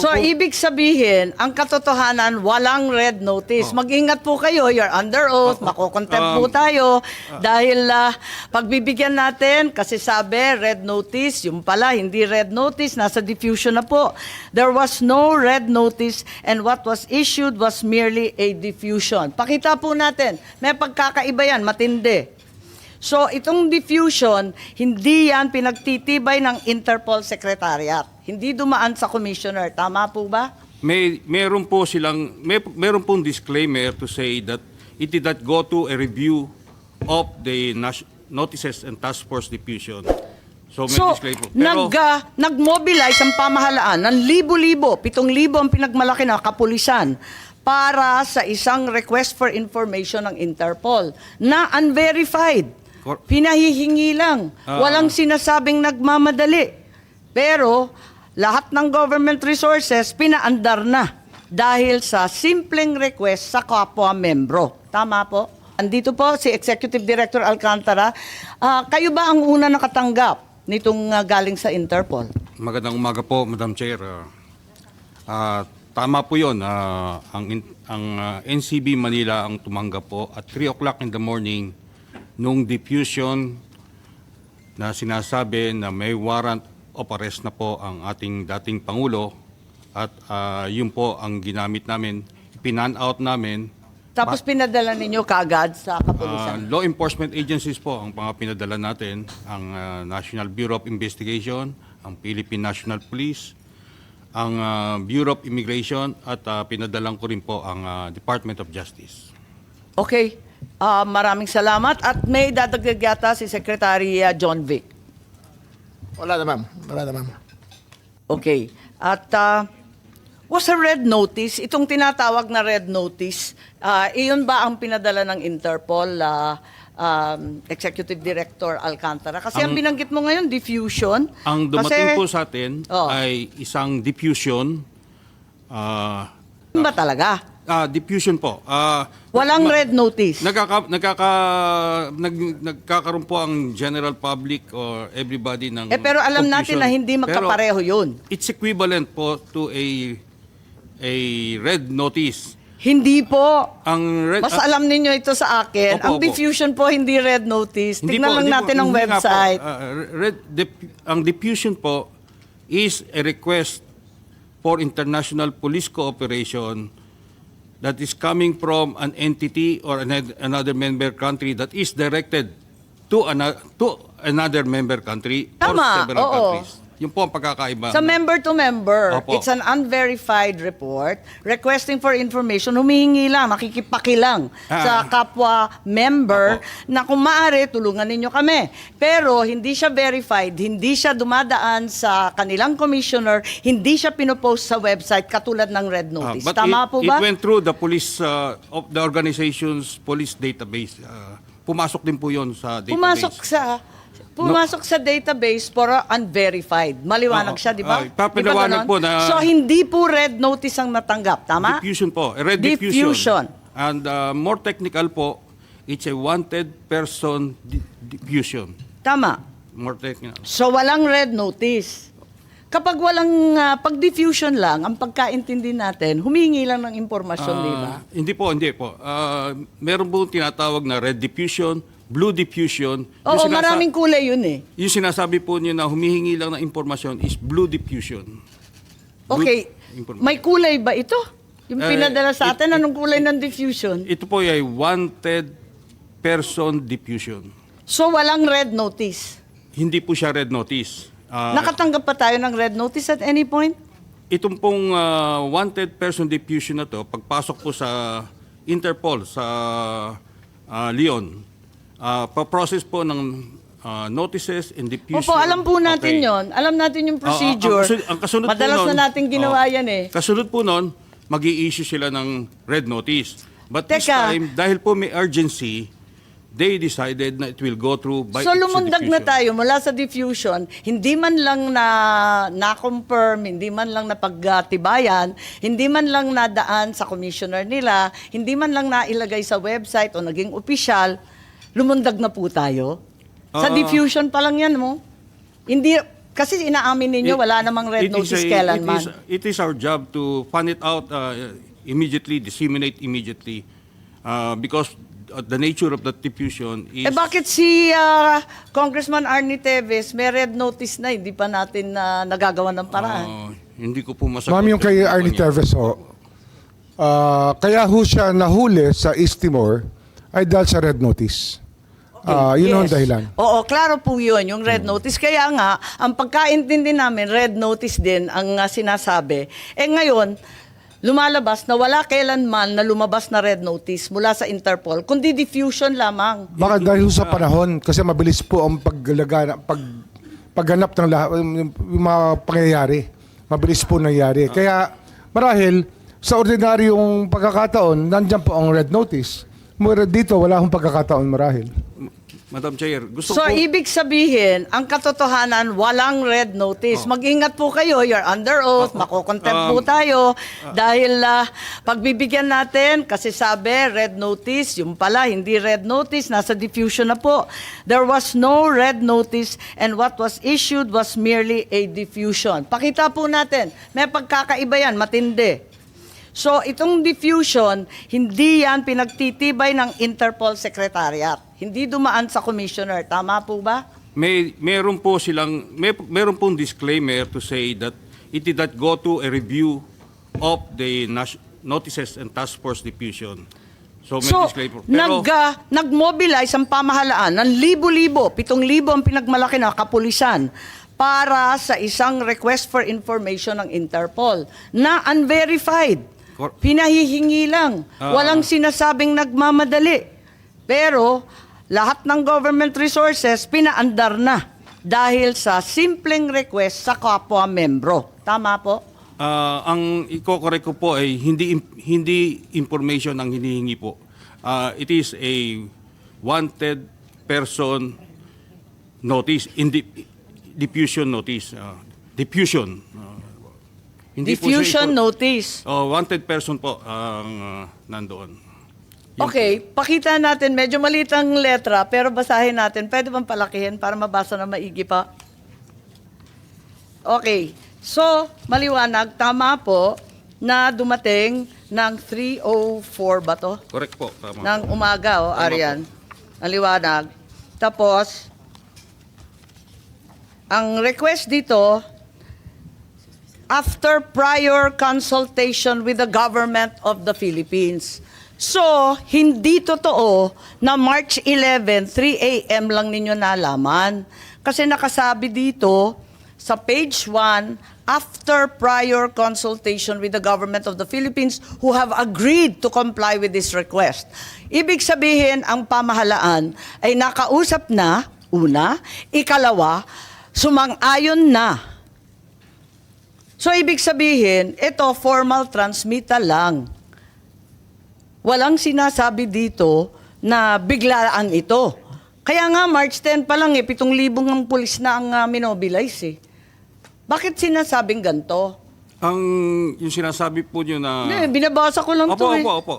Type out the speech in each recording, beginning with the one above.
So, ibig sabihin, ang katotohanan, walang red notice. Mag-ingat po kayo, you're under oath, makukontempt po Um, tayo. dahil ah, pagbibigyan natin, kasi sabi, red notice, yung pala, hindi red notice, nasa diffusion na po. There was no red notice and what was issued was merely a diffusion. Pakita po natin, may pagkakaiba yan, matindi. So, itong diffusion, hindi yan pinagtitibay ng Interpol Secretariat. Hindi dumaan sa commissioner. Tama po ba? May meron po silang may meron pong disclaimer to say that it did not go to a review of the notices and task force diffusion. So may So, disclaimer. Pero nag, ah, nag-mobilize ang pamahalaan ng libo-libo, pitong libo ang pinagmalaki na kapulisan para sa isang request for information ng Interpol na unverified. Pinahihingi lang. Ah. Walang sinasabing nagmamadali. Pero lahat ng government resources pinaandar na dahil sa simpleng request sa kapwa membro. Tama po? Andito po si Executive Director Alcantara. Ah, kayo ba ang una nakatanggap nitong ah, galing sa Interpol? magandang umaga po, Madam Chair. Ah, tama po 'yon. Ah, ang ang ah, NCB Manila ang tumanggap po at 3 o'clock in the morning nung diffusion na sinasabi na may warrant of arrest na po ang ating dating Pangulo at ah, yun po ang ginamit namin, pinan out namin. Tapos pinadala ninyo kaagad sa kapulisan. law enforcement agencies po ang mga pinadala natin, ang ah, National Bureau of Investigation, ang Philippine National Police, ang ah, Bureau of Immigration at ah, pinadalang ko rin po ang ah, Department of Justice. Okay. Ah, maraming salamat. At may dadagdag yata si Secretary John Vic. Wala na ma'am. Wala na ma'am. Okay. At ah, was a red notice, itong tinatawag na red notice, ah, iyon ba ang pinadala ng Interpol, ah, um, Executive Director Alcantara? Kasi ang, Ang- binanggit mo ngayon, diffusion. Ang dumating Kasi- po sa atin Oh. ay isang diffusion. Yun ba talaga? Ah, diffusion po. Ah, Walang ma- red notice. Nagkaka, nagkaka, nag, nagkakaroon po ang general public or everybody ng eh pero alam natin na hindi magkapareho yun. it's equivalent po to a a red notice. Hindi po. Ang red Mas ah, alam ninyo ito sa akin. Opo, ang opo. diffusion po hindi red notice. hindi Tignan po, lang hindi po, natin ang hindi nga po. website. Ah, red dip- ang diffusion po is a request for international police cooperation that is coming from an entity or an- another member country that is directed to another to another member country or Tama, several oo. countries. Yun po ang pagkakaiba. Sa member to member, Opo. it's an unverified report requesting for information. Humihingi lang, makikipakilang Ah. sa kapwa member Opo. na kung maaari, tulungan ninyo kami. Pero hindi siya verified, hindi siya dumadaan sa kanilang commissioner, hindi siya pinopost sa website katulad ng red Ah, notice. but Tama it, po ba? It went through the police uh, of the organization's police database. Uh, pumasok din po 'yon sa database. Pumasok sa pumasok sa database pero unverified. Maliwanag Oo. siya, di ba? Ah, papaliwanag Di ba ganon? po na- So hindi po red notice ang natanggap, tama? Diffusion po. A red Diffusion. diffusion. And uh, more technical po, it's a wanted person di- diffusion. Tama. More technical. So walang red notice. Kapag walang ah, pag diffusion lang, ang pagkaintindi natin, humingi lang ng impormasyon, di ba? Ah, hindi po, hindi po. Uh, meron po tinatawag na red diffusion, blue diffusion. Oo, maraming kulay yun eh. Yung sinasabi po niyo na humihingi lang ng impormasyon is blue diffusion. Blue Okay, inform- may kulay ba ito? Yung Eh, pinadala sa it- atin, it- anong kulay ng diffusion? Ito po ay wanted person diffusion. So walang red notice. Hindi po siya red notice. Ah, Nakatanggap pa tayo ng red notice at any point? Itong pong ah, wanted person diffusion na to, pagpasok po sa Interpol sa ah, Leon, ah, pa-process po ng ah, notices and diffusion. Opo, alam po natin Okay. yon. Alam natin yung procedure. Ah, ang kasunod- ang kasunod po Madalas nun- na natin ginawa oh, yan eh. Kasunod po nun, mag issue sila ng red notice. But this Teka. time, dahil po may urgency, they decided na it will go through by So lumundag na tayo mula sa diffusion, hindi man lang na na-confirm, hindi man lang napagtibayan, hindi man lang nadaan sa commissioner nila, hindi man lang nailagay sa website o naging opisyal, lumundag na po tayo. Sa Ah. diffusion pa lang yan mo. Hindi Kasi inaamin ninyo, It- wala namang red it is notice a- kailanman. It is, it is our job to find it out uh, immediately, disseminate immediately, uh, because uh, the nature of the diffusion is... Eh bakit si ah, Congressman Arnie Teves may red notice na, hindi pa natin na nagagawa ng paraan? uh, hindi ko po masagot. Ma'am, yung kay Arnie niya. Terves, ho, ah, kaya ho siya nahuli sa East Timor ay dahil sa red notice. Ah, yun ang dahilan. Oo, klaro po yun, yung red notice. Kaya nga, ang pagkaintindi namin, red notice din ang ah, sinasabi. Eh ngayon, lumalabas na wala kailanman na lumabas na red notice mula sa Interpol, kundi diffusion lamang. Baka dahil sa panahon, kasi mabilis po ang paglagana, pag, pagganap ng lahat, yung yung mga pangyayari. Mabilis po nangyayari. Kaya marahil, sa ordinaryong pagkakataon, nandyan po ang red notice. Mura dito, wala akong pagkakataon marahil. Madam Chair, gusto So, ko... ibig sabihin, ang katotohanan, walang red notice. Mag-ingat po kayo, you're under oath, makokontempt po Um, tayo. dahil ah, pagbibigyan natin, kasi sabi, red notice, yung pala, hindi red notice, nasa diffusion na po. There was no red notice and what was issued was merely a diffusion. Pakita po natin, may pagkakaiba yan, matindi. So, itong diffusion, hindi yan pinagtitibay ng Interpol Secretariat. Hindi dumaan sa commissioner. Tama po ba? May meron po silang may meron pong disclaimer to say that it did not go to a review of the notices and task force diffusion. So may So, disclaimer. nag, ah, nag-mobilize ang pamahalaan ng libo-libo, pitong libo ang pinagmalaki na kapulisan para sa isang request for information ng Interpol na unverified. Cor- Pinahihingi lang. Ah. Walang sinasabing nagmamadali. Pero lahat ng government resources pinaandar na dahil sa simpleng request sa kapwa membro. Tama po? Ah, ang iko-correct ko po ay hindi hindi information ang hinihingi po. Ah, it is a wanted person notice in diffusion notice. Ah, diffusion. Ah, hindi po Diffusion impor- notice. Oh, wanted person po ang ah, nandoon. Yun Okay, pakita natin, medyo maliit ang letra, pero basahin natin. Pwede bang palakihin para mabasa na maigi pa? Okay, so maliwanag, tama po na dumating ng 3.04 ba to? Correct po. Tama. Ng umaga, oh, Tama Arian. Ang liwanag. Tapos, ang request dito, after prior consultation with the government of the Philippines. So, hindi totoo na March 11, 3 a.m. lang ninyo nalaman. Kasi nakasabi dito sa page 1, after prior consultation with the government of the Philippines who have agreed to comply with this request. Ibig sabihin, ang pamahalaan ay nakausap na, una, ikalawa, sumang-ayon na So, ibig sabihin, ito formal transmittal lang. Walang sinasabi dito na biglaan ito. Kaya nga, March 10 pa lang eh, 7,000 ng pulis na ang uh, minobilize eh. Bakit sinasabing ganito? Ang yung sinasabi po niyo na Hindi, binabasa ko lang Opo, to eh. opo, opo.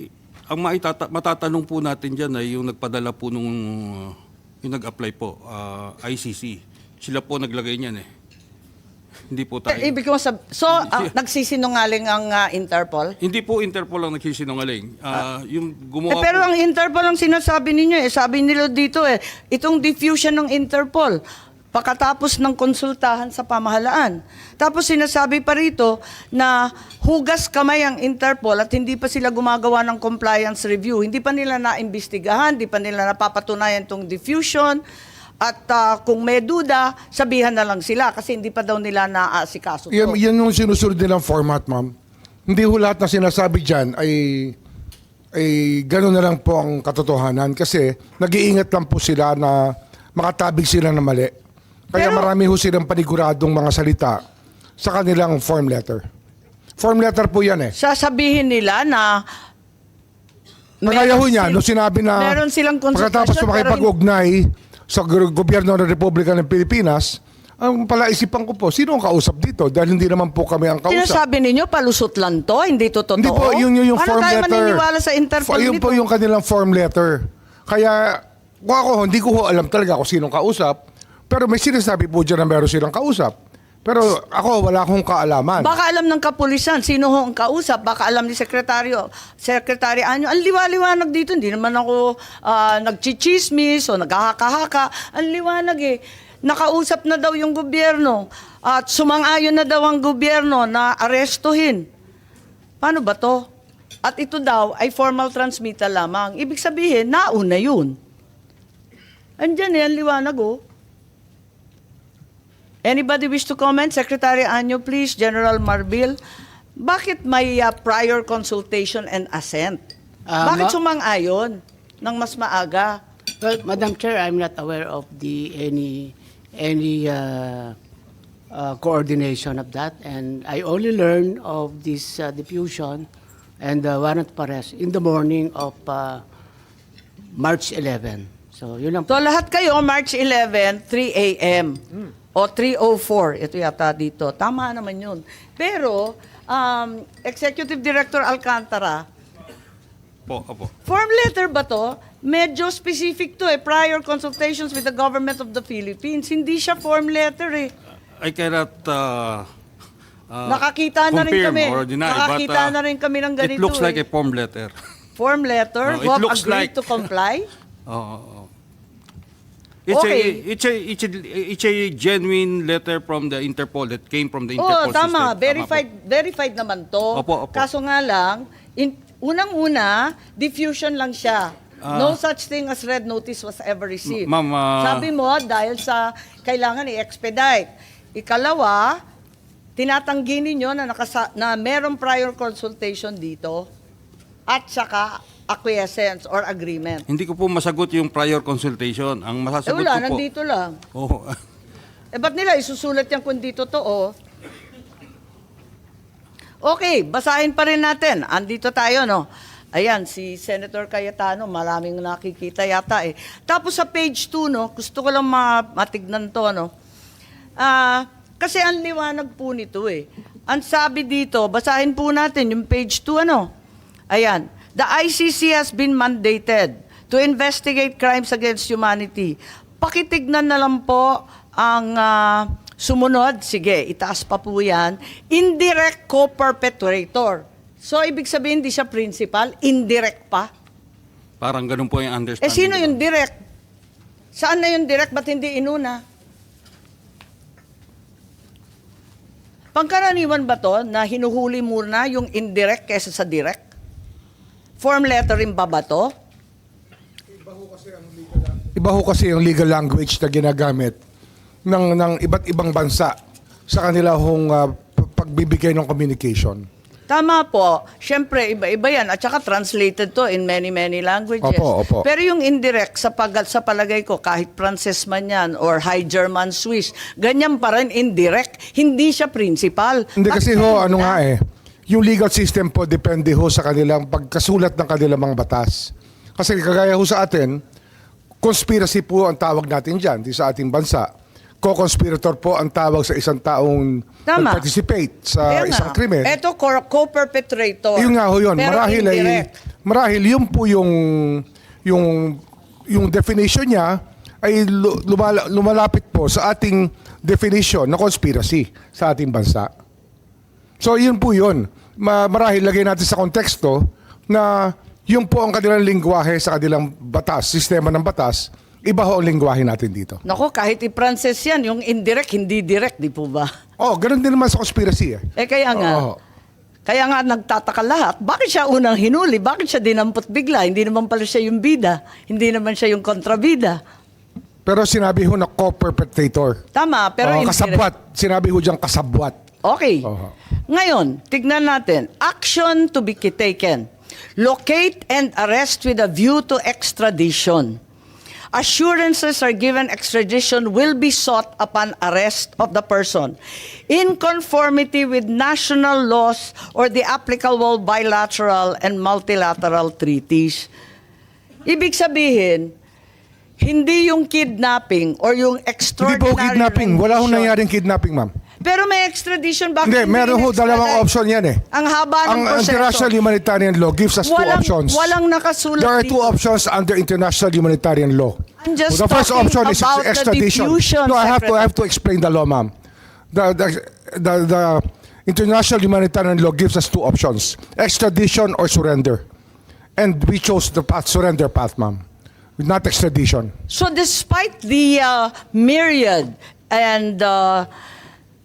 I- ang maitata- matatanong po natin diyan ay yung nagpadala po nung uh, yung nag-apply po ah, ICC. Sila po naglagay niyan eh. Hindi po tayo. Eh, ibig ko sab- so, ah, nagsisinungaling ang ah, Interpol? Hindi po Interpol ang nagsisinungaling. Ah, yung Eh, gumawa pero po, ang Interpol ang sinasabi ninyo eh. Sabi nila dito eh, itong diffusion ng Interpol, pagkatapos ng konsultahan sa pamahalaan. Tapos sinasabi pa rito na hugas kamay ang Interpol at hindi pa sila gumagawa ng compliance review. Hindi pa nila naimbestigahan, hindi pa nila napapatunayan itong diffusion. At ah, kung may duda, sabihan na lang sila kasi hindi pa daw nila naaasikaso to. Yan, yan yung sinusunod nilang format, ma'am. Hindi ho lahat na sinasabi dyan ay, ay gano'n na lang po ang katotohanan kasi nag-iingat lang po sila na makatabig sila na mali. Kaya Pero- marami ho silang paniguradong mga salita sa kanilang form letter. Form letter po yan eh. Sasabihin nila na Kagaya ho meron niya, sil- nung sinabi na meron silang pagkatapos konsultasyon, pero makipag-ugnay sa gobyerno ng Republika ng Pilipinas, ang palaisipan ko po, sino ang kausap dito? Dahil hindi naman po kami ang kausap. Sinasabi ninyo, palusot lang to, hindi to totoo. Hindi po, yun, yun yung Paano form tayo letter. maniniwala sa Interpol Yun po yung kanilang form letter. Kaya, kung ako, hindi ko alam talaga kung sinong kausap. Pero may sinasabi po dyan na meron silang kausap. Pero ako, wala akong kaalaman. Baka alam ng kapulisan, sino ho ang kausap, baka alam ni Sekretaryo, Sekretary Anyo, ang liwa-liwanag dito, hindi naman ako ah, nagchichismis o naghahaka-haka, ang liwanag eh. Nakausap na daw yung gobyerno at sumang-ayon na daw ang gobyerno na arestuhin. Paano ba to? At ito daw ay formal transmittal lamang. Ibig sabihin, nauna yun. Andyan eh, ang liwanag oh. Anybody wish to comment? Secretary Anyo, please. General Marbil. Bakit may uh, prior consultation and assent? Ah, Bakit ma- sumang-ayon ng mas maaga? Well, Madam Chair, I'm not aware of the any any uh, uh, coordination of that, and I only learned of this uh, diffusion and the warrant of arrest in the morning of uh, March 11. So, yun lang. So lahat kayo, March 11, 3 a.m. O 3.04. Ito yata dito. Tama naman yun. Pero, um, Executive Director Alcantara, Po, opo. form letter ba to? Medyo specific to eh. Prior consultations with the government of the Philippines. Hindi siya form letter eh. I cannot uh, uh, Nakakita na rin confirm kami. or deny, Nakakita but, uh, na rin kami ng ganito It looks like eh. a form letter. Form letter? No, it have looks agreed like- to comply? Oo. oo. It's Okay. a it's a it's a it's a genuine letter from the Interpol that came from the Interpol tama. system. Verified, verified naman to. Opo, opo. Kaso nga lang, in, unang-una, diffusion lang siya. no such thing as red notice was ever received. Ma- ma'am, ah, Sabi mo, dahil sa kailangan i-expedite. Ikalawa, tinatanggi ninyo na, nakasa- na merong prior consultation dito at saka acquiescence or agreement. Hindi ko po masagot yung prior consultation. Ang Eh masasagot wala, ko po. nandito lang. Oo. Eh, ba't nila isusulat yan kung di totoo? Okay, basahin pa rin natin. Andito tayo, no? Ayan, si Senator Cayetano, maraming nakikita yata eh. Tapos sa page 2, no, gusto ko lang ma- matignan to, no? Ah, kasi ang liwanag po nito eh. Ang sabi dito, basahin po natin yung page 2, ano? Ayan. The ICC has been mandated to investigate crimes against humanity. Pakitignan na lang po ang ah, sumunod. Sige, itaas pa po yan. Indirect co-perpetrator. So, ibig sabihin, hindi siya principal, indirect pa. Parang ganun po yung understanding. Eh, sino yung direct? Saan na yung direct? Ba't hindi inuna? Pangkaraniwan ba to na hinuhuli muna yung indirect kesa sa direct? Form letter rin ba ba to? Iba ho kasi yung legal language na ginagamit ng, ng iba't ibang bansa sa kanila hong ah, pagbibigay ng communication. Tama po. Siyempre, iba-iba yan. At saka translated to in many, many languages. Opo, opo. Pero yung indirect, sa, pag, sa palagay ko, kahit Frances man yan or High German Swiss, ganyan pa rin indirect. Hindi siya principal. Hindi kasi Bakit ho, ano nga eh, yung legal system po depende ho sa kanilang pagkasulat ng kanilang mga batas. Kasi kagaya ho sa atin, conspiracy po ang tawag natin dyan, di sa ating bansa. Co-conspirator po ang tawag sa isang taong Tama. participate sa Kaya nga, isang krimen. Ito, co- co-perpetrator. Yun nga ho yun. Pero marahil ay, indirect. marahil yun po yung, yung, yung definition niya ay lu- lumala- lumalapit po sa ating definition na conspiracy sa ating bansa. So yun po yun. Ma- marahil lagay natin sa konteksto na yun po ang kanilang lingwahe sa kanilang batas, sistema ng batas, iba ho ang lingwahe natin dito. Nako, kahit i-Frances yan, yung indirect, hindi direct, di po ba? Oh, ganun din naman sa conspiracy eh. Eh kaya nga, Oo. kaya nga nagtataka lahat, bakit siya unang hinuli? Bakit siya dinampot bigla? Hindi naman pala siya yung bida. Hindi naman siya yung kontrabida. Pero sinabi ho na co-perpetrator. Tama, pero Oh, indirect. kasabwat. Sinabi ho diyang kasabwat. Okay. Oho. Ngayon, tignan natin. Action to be taken. Locate and arrest with a view to extradition. Assurances are given extradition will be sought upon arrest of the person in conformity with national laws or the applicable bilateral and multilateral treaties. Ibig sabihin, hindi yung kidnapping or yung Hindi extraordinary po kidnapping. Wala ho rendition. nangyaring kidnapping, ma'am. Pero may extradition, bakit Hindi, meron ho dalawang option yan eh. Ang haba ng Ang proseso. international humanitarian law gives us two walang, options. Walang nakasulat There are two dito. options under international humanitarian law. I'm just the first talking option is about the extradition. diffusion, no, I have to. I have to explain the law, ma'am. The, the, the, the international humanitarian law gives us two options: extradition or surrender. And we chose the path, surrender path, ma'am, not extradition. So despite the uh, myriad and uh,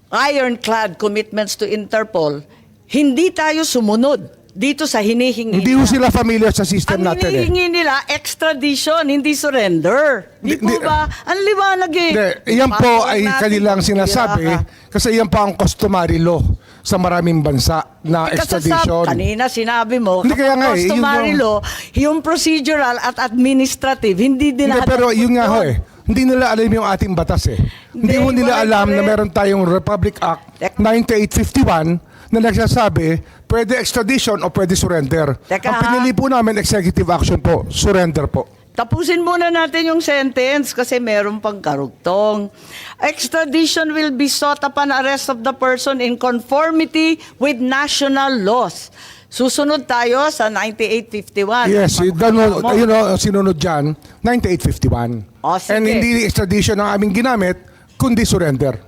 ironclad commitments to Interpol, hindi tayo sumunod dito sa hinihingi. Hindi ho nila. sila familiar sa system Ang natin eh. hinihingi nila, extradition, hindi surrender. Di Hindi- po hindi- ba? Ang liwanag eh. Hindi, iyan po ay natin, kanilang sinasabi ka. kasi iyan po ang customary law sa maraming bansa na Kasi extradition. sab- kanina sinabi mo, Hindi, kaya nga eh, yun customary yung- law, yung procedural at administrative, hindi din Hindi, pero yun nga ho eh. Hindi nila alam yung ating batas eh. Hindi ho nila alam na meron tayong Republic Act Tek- 9851 na nagsasabi pwede extradition o pwede surrender. Teka, Ang ha? pinili po namin executive action po, surrender po. Tapusin muna natin yung sentence kasi meron pang karugtong. Extradition will be sought upon arrest of the person in conformity with national laws. Susunod tayo sa 9851. Yes, yun, Ano yun know, sinunod dyan, 9851. O, sige. And hindi extradition ang aming ginamit, kundi surrender.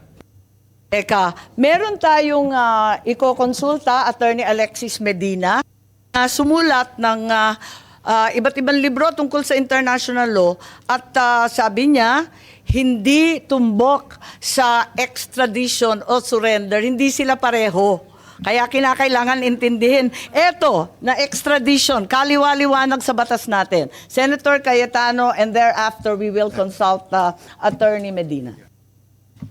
Teka, meron tayong ah, iko-konsulta, Attorney Alexis Medina, na sumulat ng ah, ah, iba't ibang libro tungkol sa international law at ah, sabi niya, hindi tumbok sa extradition o surrender, hindi sila pareho. Kaya kinakailangan intindihin. Eto, na extradition, kaliwa-liwanag sa batas natin. Senator Cayetano and thereafter we will consult ah, Attorney Medina.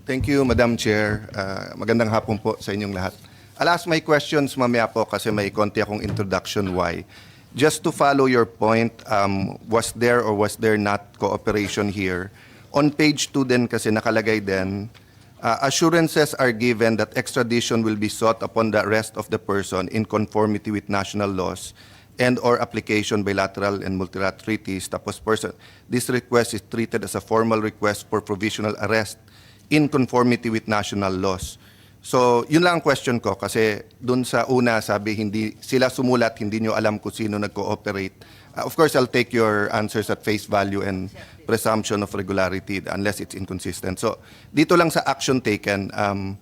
Thank you, Madam Chair. Uh, magandang hapon po sa inyong lahat. I'll ask my questions mamaya po kasi may konti akong introduction why. Just to follow your point, um, was there or was there not cooperation here? On page 2 din kasi nakalagay din, uh, assurances are given that extradition will be sought upon the arrest of the person in conformity with national laws and or application bilateral and multilateral treaties. Tapos person, this request is treated as a formal request for provisional arrest in conformity with national laws. So, yun lang ang question ko kasi dun sa una sabi hindi sila sumulat, hindi nyo alam kung sino nag-cooperate. Uh, of course, I'll take your answers at face value and presumption of regularity unless it's inconsistent. So, dito lang sa action taken, um,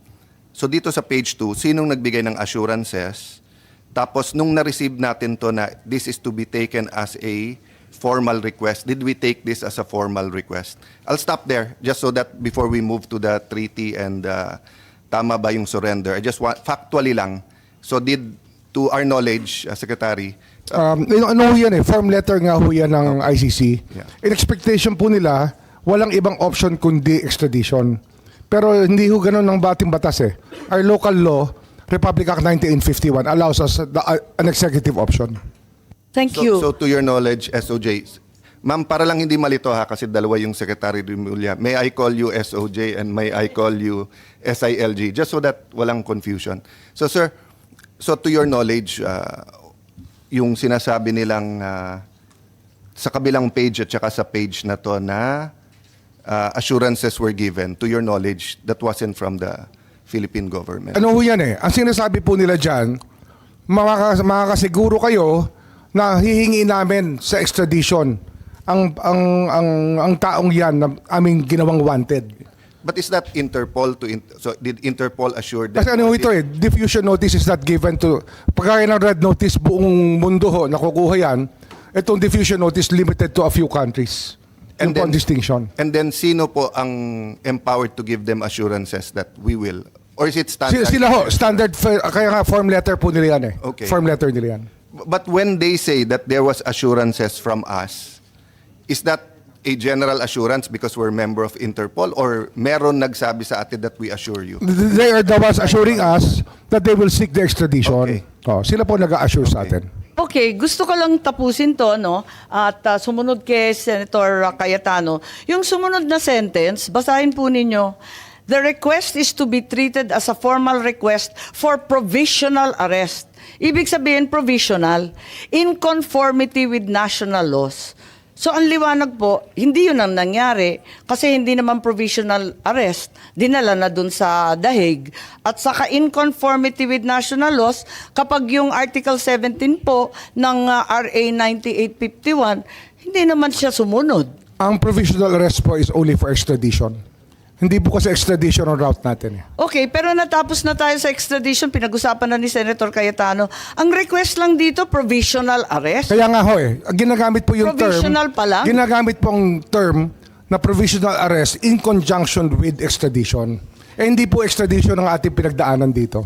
so dito sa page 2, sinong nagbigay ng assurances? Tapos nung na-receive natin to na this is to be taken as a formal request, did we take this as a formal request? I'll stop there just so that before we move to the treaty and uh, tama ba yung surrender? I just want, factually lang. So did, to our knowledge, uh, Secretary, Um, ano, ano ho yan eh, form letter nga ho yan ng ICC. Yeah. In expectation po nila, walang ibang option kundi extradition. Pero hindi ho ganun ng bating batas eh. Our local law, Republic Act 1951, allows us the, uh, an executive option. Thank so, you. so to your knowledge, SOJ, Ma'am, para lang hindi malito ha, kasi dalawa yung Secretary Rimulya, may I call you SOJ and may I call you SILG, just so that walang confusion. So sir, so to your knowledge, uh, yung sinasabi nilang uh, sa kabilang page at saka sa page na to na uh, assurances were given, to your knowledge, that wasn't from the Philippine government. Ano ho yan eh? Ang sinasabi po nila dyan, makaka- makakasiguro kayo na hihingi namin sa extradition ang ang ang ang taong yan na aming ginawang wanted. But is that Interpol to in- so did Interpol assure them? Kasi ano ito eh, diffusion notice is not given to, pagkaya ng red notice, buong mundo ho, nakukuha yan. Itong diffusion notice limited to a few countries. And then- distinction. And then sino po ang empowered to give them assurances that we will? Or is it Sila, standard? sila ho, standard, kaya nga form letter po nila yan eh. Okay. Form letter nila yan. But when they say that there was assurances from us, is that a general assurance because we're member of Interpol or meron nagsabi sa atin that we assure you? They are the ones assuring us that they will seek the extradition. Okay. Oh, sila po nag-assure sa atin. Okay, gusto ko lang tapusin to, no? At ah, sumunod kay Senator Cayetano. Yung sumunod na sentence, basahin po ninyo. The request is to be treated as a formal request for provisional arrest. Ibig sabihin, provisional. In conformity with national laws. So ang liwanag po, hindi yun ang nangyari kasi hindi naman provisional arrest, dinala na dun sa dahig. At saka in conformity with national laws, kapag yung Article 17 po ng uh, RA 9851, hindi naman siya sumunod. Ang provisional arrest po is only for extradition. Hindi po kasi extradition ang route natin. eh. Okay, pero natapos na tayo sa extradition, pinag-usapan na ni Senator Cayetano. Ang request lang dito, provisional arrest. Kaya nga ho eh, ginagamit po yung term. Provisional pa lang? Ginagamit po ang term na provisional arrest in conjunction with extradition. Eh hindi po extradition ang ating pinagdaanan dito.